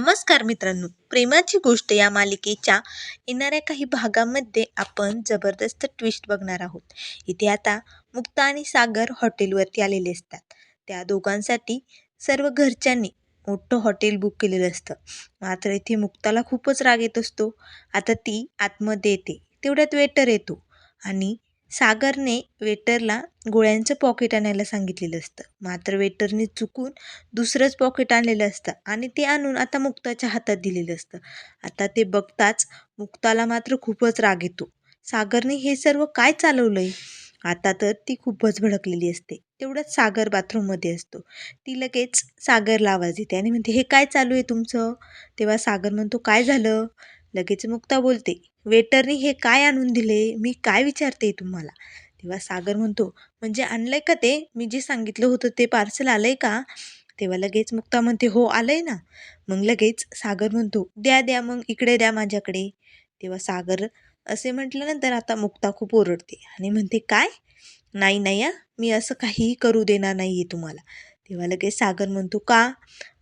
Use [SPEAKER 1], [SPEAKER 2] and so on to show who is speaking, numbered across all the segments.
[SPEAKER 1] नमस्कार मित्रांनो. प्रेमाची गोष्ट या मालिकेच्या येणाऱ्या काही भागामध्ये आपण जबरदस्त ट्विस्ट बघणार आहोत. इथे आता मुक्ता आणि सागर हॉटेलवरती आलेले असतात. त्या दोघांसाठी सर्व घरच्यांनी मोठं हॉटेल बुक केलेलं असतं. मात्र इथे मुक्ताला खूपच राग येत असतो. आता ती आतमध्ये येते. तेवढ्यात वेटर येतो. आणि सागरने वेटरला गोळ्यांचं पॉकेट आणायला सांगितलेलं असतं. मात्र वेटरने चुकून दुसरंच पॉकेट आणलेलं असतं आणि ते आणून आता मुक्ताच्या हातात दिलेलं असतं. आता ते बघताच मुक्ताला मात्र खूपच राग येतो. सागरने हे सर्व काय चालवलंय? आता तर ती खूपच भडकलेली असते. तेवढ्याच सागर बाथरूममध्ये असतो. ती लगेच सागरला आवाज येते आणि म्हणते हे काय चालू आहे तुमचं? तेव्हा सागर म्हणतो काय झालं? लगेच मुक्ता बोलते वेटरनी हे काय आणून दिले? मी काय विचारते तुम्हाला? तेव्हा सागर म्हणतो म्हणजे आणलंय का ते? मी जे सांगितलं होतं ते पार्सल आलंय का? तेव्हा लगेच मुक्ता म्हणते हो आलंय ना. मग लगेच सागर म्हणतो द्या द्या मग इकडे द्या माझ्याकडे. तेव्हा सागर असे म्हटल्यानंतर आता मुक्ता खूप ओरडते आणि म्हणते काय? नाही नाही या मी असं काहीही करू देणार नाही आहे तुम्हाला. तेव्हा लगेच सागर म्हणतो का?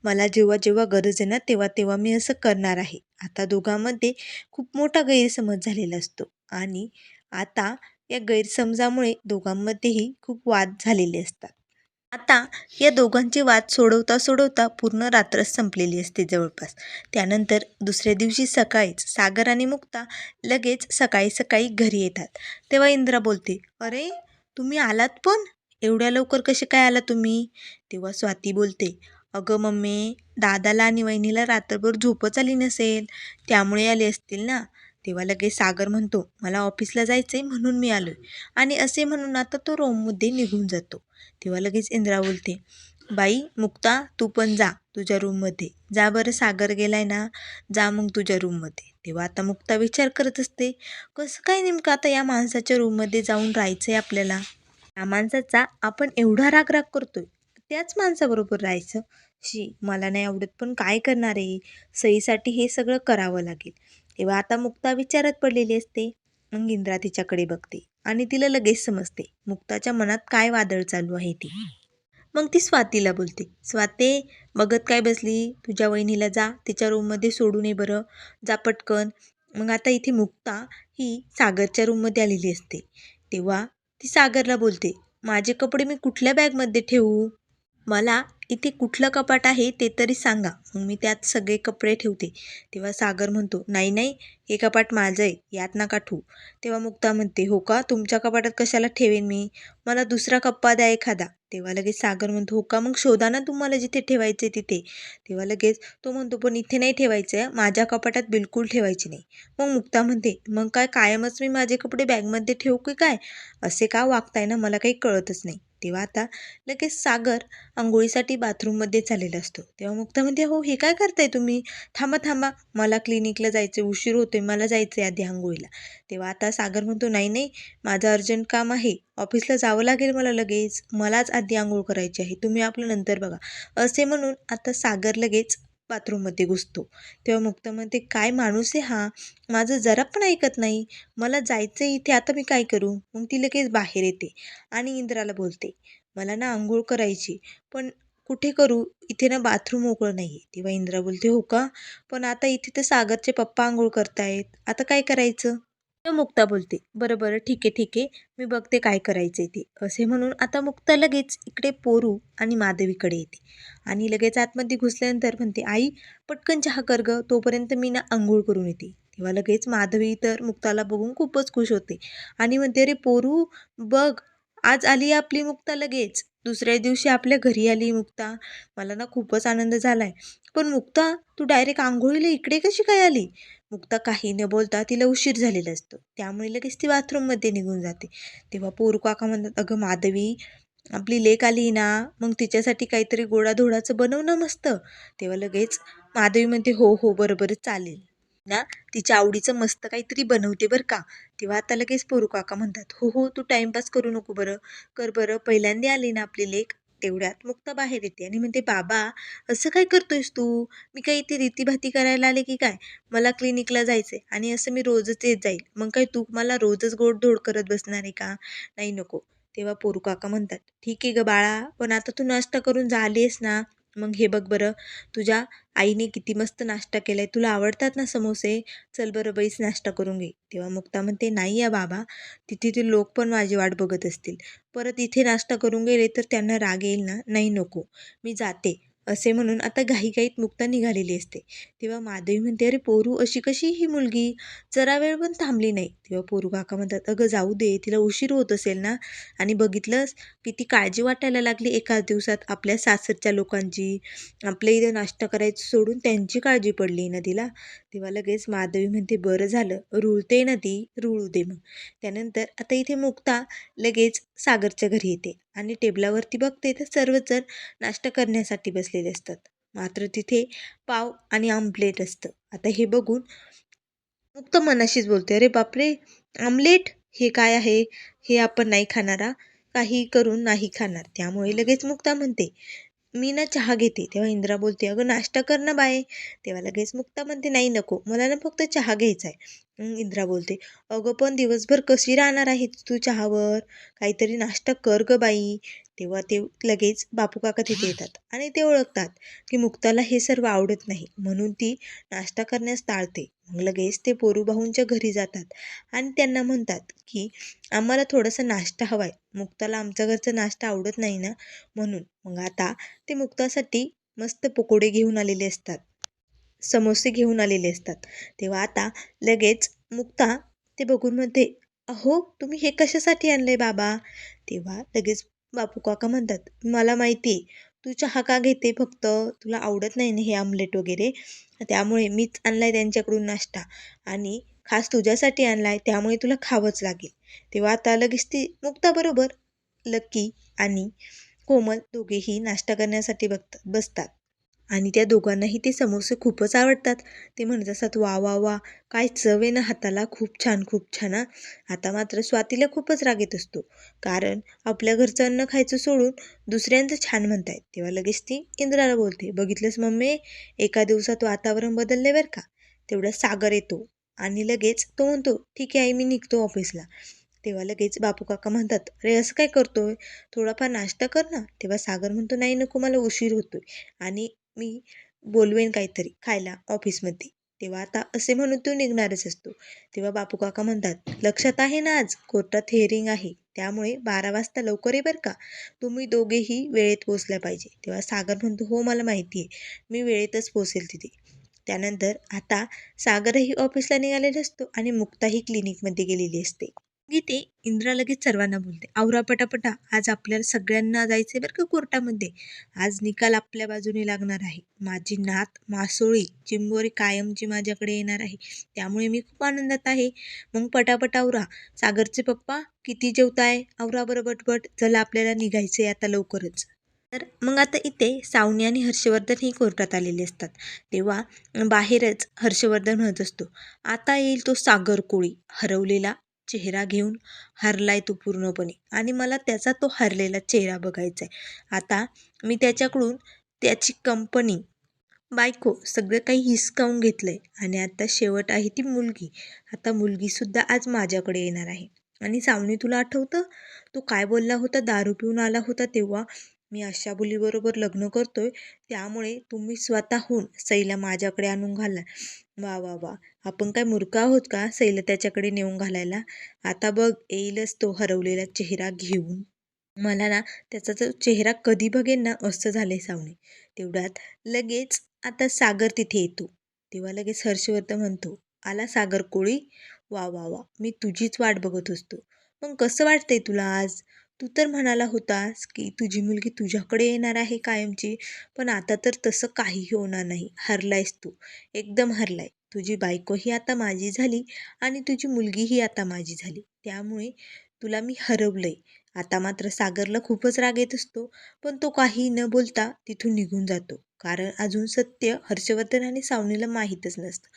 [SPEAKER 1] मला जेव्हा जेव्हा गरज आहे ना तेव्हा तेव्हा मी असं करणार आहे. आता दोघांमध्ये खूप मोठा गैरसमज झालेला असतो. आणि आता या गैरसमजामुळे दोघांमध्येही खूप वाद झालेले असतात. आता या दोघांचे वाद सोडवता सोडवता पूर्ण रात्रच संपलेली असते जवळपास. त्यानंतर दुसऱ्या दिवशी सकाळीच सागर आणि मुक्ता लगेच सकाळी सकाळी घरी येतात. तेव्हा इंद्रा बोलते अरे तुम्ही आलात पण? एवढ्या लवकर कसे काय आला तुम्ही? तेव्हा स्वाती बोलते अगं मम्मी दादाला आणि वहिनीला रात्रभर झोपच आली नसेल. त्यामुळे आले असतील ना? तेव्हा लगेच सागर म्हणतो मला ऑफिसला जायचं आहे म्हणून मी आलो आणि असे म्हणून आता तो रूममध्ये निघून जातो. तेव्हा लगेच इंद्रा बोलते बाई मुक्ता तू पण जा तुझ्या रूममध्ये जा बरं सागर गेलाय ना? जा मग तुझ्या रूममध्ये तेव्हा आता मुक्ता विचार करत असते कसं काय नेमकं आता या माणसाच्या रूममध्ये जाऊन राहायचं आहे आपल्याला? या माणसाचा आपण एवढा राग राग करतोय. त्याच माणसाबरोबर राहायचं? शी मला नाही आवडत पण काय करणार आहे? सईसाठी हे सगळं करावं लागेल. तेव्हा आता मुक्ता विचारात पडलेली असते. मग इंद्रा तिच्याकडे बघते आणि तिला लगेच समजते मुक्ताच्या मनात काय वादळ चालू आहे ती. मग ती स्वातीला बोलते स्वाते बघत काय बसली? तुझ्या वहिनीला जा तिच्या रूममध्ये सोडू नये बरं. जा पटकन. मग आता इथे मुक्ता ही सागरच्या रूममध्ये आलेली असते. तेव्हा ती सागरला बोलते माझे कपडे मी कुठल्या बॅगमध्ये ठेवू? मला इथे कुठलं कपाट आहे ते तरी सांगा. मग मी त्यात सगळे कपडे ठेवते. तेव्हा सागर म्हणतो नाही नाही हे कपाट माझं आहे यात नका ठेवू. तेव्हा मुक्ता म्हणते हो का? तुमच्या कपाटात कशाला ठेवेन मी? मला दुसरा कप्पा द्या एखादा. तेव्हा लगेच सागर म्हणतो हो का? मग शोधा ना तुम्हाला जिथे ठेवायचं आहे तिथे. तेव्हा लगेच तो म्हणतो पण इथे नाही ठेवायचं आहे माझ्या कपाटात बिलकुल ठेवायचे नाही. मग मुक्ता म्हणते मग काय कायमच मी माझे कपडे बॅगमध्ये ठेवू की काय? असे का वागताय ना? मला काही कळतच नाही. तेव्हा आता लगेच सागर आंघोळीसाठी बाथरूममध्ये चाललेला असतो. तेव्हा मुक्ता म्हणते हो हे काय करताय तुम्ही? थांबा थांबा. मला क्लिनिकला जायचं उशीर होतोय. मला जायचं आहे आधी आंघोळीला. तेव्हा आता सागर म्हणतो नाही नाही. माझं अर्जंट काम आहे. ऑफिसला जावं लागेल मला लगेच. मलाच आधी आंघोळ करायची आहे. तुम्ही आपलं नंतर बघा. असे म्हणून आता सागर लगेच बाथरूममध्ये घुसतो. तेव्हा मुक्ता म्हणते काय माणूस आहे हा? माझं जरा पण ऐकत नाही. मला जायचं आहे इथे आता मी काय करू? मग ती लगेच बाहेर येते आणि इंद्राला बोलते मला ना आंघोळ करायची पण कुठे करू? इथे ना बाथरूम मोकळं नाही आहे तेव्हा इंद्रा बोलते हो का? पण आता इथे तर सागरचे पप्पा आंघोळ करतायत. आता काय करायचं? तर मुक्ता बोलते बरं बरं ठीक आहे ठीक आहे मी बघते काय करायचं ते. असे म्हणून आता मुक्ता लगेच इकडे पोरू आणि माधवीकडे येते. आणि लगेच आतमध्ये घुसल्यानंतर म्हणते आई पटकन चहा कर ग तोपर्यंत मी ना आंघोळ करून येते. तेव्हा लगेच माधवी तर मुक्ताला बघून खूपच खुश होते आणि म्हणते अरे पोरू बघ आज आली आपली मुक्ता लगेच. दुसऱ्या दिवशी आपल्या घरी आली मुक्ता. मला ना खूपच आनंद झाला आहे पण मुक्ता तू डायरेक्ट आंघोळीला इकडे कशी काय आली? मुक्ता काही न बोलता तिला उशीर झालेला असतो. त्यामुळे लगेच ती बाथरूममध्ये निघून जाते. तेव्हा पोरू काका म्हणतात अगं माधवी आपली लेक आली ना मग तिच्यासाठी काहीतरी गोडाधोडाचं बनव ना मस्त. तेव्हा लगेच माधवी म्हणते हो हो बरोबर चालेल. ना तिच्या आवडीचं मस्त काहीतरी बनवते बरं का. तेव्हा आता लगेच पोरू काका म्हणतात हो हो तू टाईमपास करू नको बरं. कर बरं पहिल्यांदा आली ना आपली लेक तेवढ्यात मुक्ता बाहेर येते आणि म्हणते बाबा असं काय करतोयस तू? मी काही इथे रीतीभाती करायला आले की काय? मला क्लिनिकला जायचं आहे आणि असं मी रोजच येत जाईल. मग काय तू मला रोजच गोडधोड करत बसणार आहे का? नाही नको. तेव्हा पोरू काका म्हणतात ठीक आहे ग बाळा पण आता तू नाश्ता करून झालीस ना? मग हे बघ बरं तुझ्या आईने किती मस्त नाश्ता केला आहे तुला आवडतात ना समोसे? चल बरं बैस नाश्ता करून घे. तेव्हा मुक्ता म्हणते नाही या बाबा तिथे ते लोक पण माझी वाट बघत असतील. परत इथे नाश्ता करून गेले तर त्यांना राग येईल ना? नाही नको. मी जाते. असे म्हणून आता घाईघाईत मुक्ता निघालेली असते. तेव्हा माधवी म्हणते अरे पोरू अशी कशी ही मुलगी? जरा वेळ पण थांबली नाही. तेव्हा पोरू काका म्हणतात अगं जाऊ दे तिला उशीर होत असेल ना? आणि बघितलंस किती काळजी वाटायला लागली एकाच दिवसात आपल्या सासरच्या लोकांची. आपल्या इथं नाश्ता करायचं सोडून त्यांची काळजी पडली ना तिला तेव्हा लगेच माधवी म्हणते बरं झालं रुळते ना ती रुळू दे मग. त्यानंतर आता इथे मुक्ता लगेच सागरच्या घरी येते आणि टेबलावरती बघते तर सर्वजण नाश्ता करण्यासाठी बसलेले असतात. मात्र तिथे पाव आणि आमलेट असतं. आता हे बघून मुक्त मनाशीच बोलते अरे बापरे! आमलेट? हे काय आहे? हे आपण नाही खाणारा? काही करून नाही खाणार. त्यामुळे लगेच मुक्ता म्हणते मी ना चहा घेते. तेव्हा इंद्रा बोलते अगं नाश्ता कर ना बाय तेव्हा लगेच मुक्ता म्हणते नाही नको मला ना फक्त चहा घ्यायचा आहे मग इंद्रा बोलते अगं पण दिवसभर कशी राहणार आहे तू चहावर? काहीतरी नाश्ता कर ग बाई. तेव्हा ते लगेच बापू काका तिथे येतात. आणि ते ओळखतात की मुक्ताला हे सर्व आवडत नाही. म्हणून ती नाश्ता करण्यास टाळते. मग लगेच ते पोरू घरी जातात. आणि त्यांना म्हणतात की आम्हाला थोडासा नाश्ता हवा आहे मुक्ताला आमच्या घरचा नाश्ता आवडत नाही ना? म्हणून मग आता ते मुक्तासाठी मस्त पकोडे घेऊन आलेले असतात. समोसे घेऊन आलेले असतात. तेव्हा आता लगेच मुक्ता ते बघून म्हणते अहो तुम्ही हे कशासाठी आणलं आहे बाबा? तेव्हा लगेच बापू काका म्हणतात मला माहिती आहे तू चहा का घेते फक्त? तुला आवडत नाही ना हे आमलेट वगैरे? त्यामुळे मीच आणला आहे त्यांच्याकडून नाश्ता आणि खास तुझ्यासाठी आणला आहे त्यामुळे तुला खावंच लागेल. तेव्हा आता लगेच ती मुक्ताबरोबर लक्की आणि कोमल दोघेही नाश्ता करण्यासाठी बघतात बसतात. आणि त्या दोघांनाही ते समोसे खूपच आवडतात. ते म्हणत असतात वा वा वा काय चव आहे ना हाताला खूप छान खूप छान हा. आता मात्र स्वातीला खूपच राग येत असतो. कारण आपल्या घरचं अन्न खायचं सोडून दुसऱ्यांचं छान म्हणतायत. तेव्हा लगेच ती इंद्राला बोलते बघितलंस मम्मी एका दिवसात वातावरण बदलले बरं का? तेवढा सागर येतो. आणि लगेच तो म्हणतो ठीक आहे आई मी निघतो ऑफिसला. तेव्हा लगेच बापू काका म्हणतात अरे असं काय करतोय? थोडाफार नाश्ता कर ना. तेव्हा सागर म्हणतो नाही नको मला उशीर होतोय. आणि मी बोलवेन काहीतरी खायला ऑफिसमध्ये. तेव्हा आता असे म्हणून तो निघणारच असतो. तेव्हा बापू काका म्हणतात लक्षात आहे ना आज? कोर्टात हेअरिंग आहे. त्यामुळे बारा वाजता लवकर ये बरं का? तुम्ही दोघेही वेळेत पोचल्या पाहिजे. तेव्हा सागर म्हणतो हो मला माहिती आहे मी वेळेतच पोचेल तिथे. त्यानंतर आता सागरही ऑफिसला निघालेला असतो आणि मुक्ताही क्लिनिकमध्ये गेलेली असते. गीते इंद्रा लगेच सर्वांना बोलते. आवरा पटापटा. आज आपल्याला सगळ्यांना जायचं बरं का कोर्टामध्ये. आज निकाल आपल्या बाजूने लागणार आहे. माझी नात मासोळी चिंबोरी कायमची माझ्याकडे येणार आहे. त्यामुळे मी खूप आनंदात आहे. मग पटापट आवरा. सागरचे पप्पा किती जेवताय? आवरा बरं बटबट चला आपल्याला निघायचं आहे आता लवकरच. तर मग आता इथे सावनी आणि हर्षवर्धन ही कोर्टात आलेले असतात. तेव्हा बाहेरच हर्षवर्धन म्हणत असतो. आता येईल तो सागर कोळी हरवलेला चेहरा घेऊन हरलाय तो पूर्णपणे. आणि मला त्याचा तो हरलेला चेहरा बघायचा आहे आता मी त्याच्याकडून त्याची कंपनी बायको सगळं काही हिसकावून घेतलं आहे आणि आता शेवट आहे ती मुलगी. आता मुलगीसुद्धा आज माझ्याकडे येणार आहे. आणि सावनी तुला आठवतं? तो काय बोलला होता? दारू पिऊन आला होता तेव्हा. मी अशा मुलीबरोबर लग्न करतोय. त्यामुळे तुम्ही स्वतःहून सईला माझ्याकडे आणून घाला वा वा वा. आपण काय मूर्ख आहोत का? सैल त्याच्याकडे नेऊन घालायला. आता बघ येईलच तो हरवलेला चेहरा घेऊन. मला ना त्याचा जो चेहरा कधी बघेन ना असं झाले सावणे तेवढ्यात लगेच आता सागर तिथे येतो. तेव्हा लगेच हर्षवर्धन म्हणतो आला सागर कोळी? वा वा वा. मी तुझीच वाट बघत असतो. मग कसं वाटतंय तुला आज? तू तर म्हणाला होतास की तुझी मुलगी तुझ्याकडे येणार आहे कायमची पण आता तर तसं काहीही होणार नाही. हरलायस तू. एकदम हरलाय. तुझी बायकोही आता माझी झाली आणि तुझी मुलगीही आता माझी झाली. त्यामुळे तुला मी हरवलंय. आता मात्र सागरला खूपच राग येत असतो पण तो काही न बोलता तिथून निघून जातो. कारण अजून सत्य हर्षवर्धन आणि सावनीला माहीतच नसतं.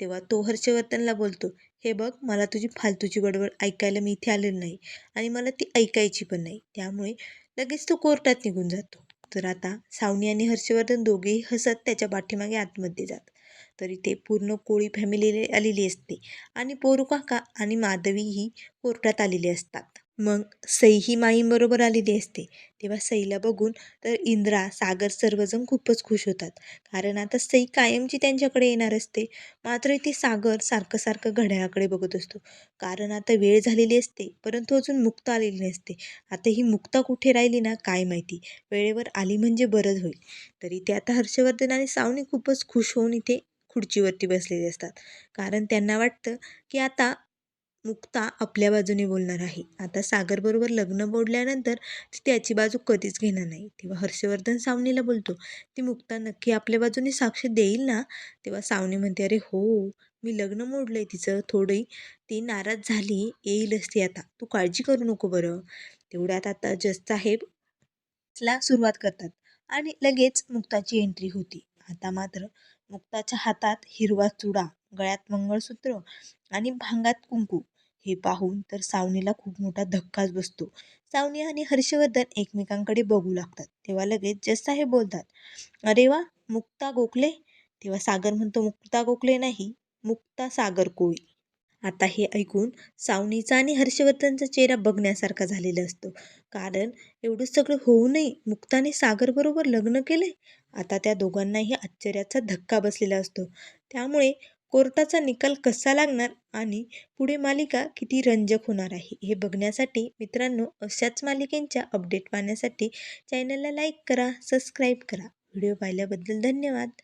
[SPEAKER 1] तेव्हा तो हर्षवर्धनला बोलतो हे बघ मला तुझी फालतूची गडबड ऐकायला मी इथे आलेलं नाही आणि मला ती ऐकायची पण नाही त्यामुळे लगेच तो कोर्टात निघून जातो. तर आता सावनी आणि हर्षवर्धन दोघेही हसत त्याच्या पाठीमागे आतमध्ये जात. तर इथे पूर्ण कोळी फॅमिली आलेली असते आणि पोरू काका आणि माधवी ही कोर्टात आलेली असतात. मग सई ही माईंबरोबर आलेली असते. तेव्हा सईला बघून तर इंद्रा सागर सर्वजण खूपच खुश होतात. कारण आता सई कायमची त्यांच्याकडे येणार असते. मात्र इथे सागर सारखं सारखं घड्याळाकडे बघत असतो. कारण आता वेळ झालेली असते परंतु अजून मुक्ता आलेली नसते. आता ही मुक्ता कुठे राहिली ना काय माहिती. वेळेवर आली म्हणजे बरंच होईल. तर इथे आता हर्षवर्धन आणि सावनी खूपच खुश होऊन इथे खुर्चीवरती बसलेले असतात. कारण त्यांना वाटतं की आता मुक्ता आपल्या बाजूने बोलणार आहे. आता सागरबरोबर लग्न मोडल्यानंतर ती त्याची बाजू कधीच घेणार नाही. तेव्हा हर्षवर्धन सावनीला बोलतो ती मुक्ता नक्की आपल्या बाजूने साक्ष देईल ना? तेव्हा सावनी म्हणते अरे हो मी लग्न मोडलं आहे तिचं थोडी ती नाराज झाली येईलच ती आता. तू काळजी करू नको बरं. तेवढ्यात आता जज साहेब ला सुरुवात करतात आणि लगेच मुक्ताची एंट्री होती. आता मात्र मुक्ताच्या हातात हिरवा चुडा गळ्यात मंगळसूत्र आणि भांगात कुंकू. हे पाहून तर सावनीला खूप मोठा धक्काच बसतो. सावनी आणि हर्षवर्धन एकमेकांकडे बघू लागतात. तेव्हा लगेच जसा हे बोलतात अरे वा मुक्ता गोखले. तेव्हा सागर म्हणतो मुक्ता गोखले नाही मुक्ता सागर कोळी. आता हे ऐकून सावनीचा आणि हर्षवर्धनचा चेहरा बघण्यासारखा झालेला असतो. कारण एवढं सगळं होऊनही मुक्ताने सागरबरोबर लग्न केले आता त्या दोघांनाही आश्चर्याचा धक्का बसलेला असतो. त्यामुळे कोर्टाचा निकाल कसा लागणार आणि पुढे मालिका किती रंजक होणार आहे हे बघण्यासाठी मित्रांनो अशाच मालिकेंच्या अपडेट पाहण्यासाठी चॅनलला लाईक करा सबस्क्राईब करा. व्हिडिओ पाहिल्याबद्दल धन्यवाद.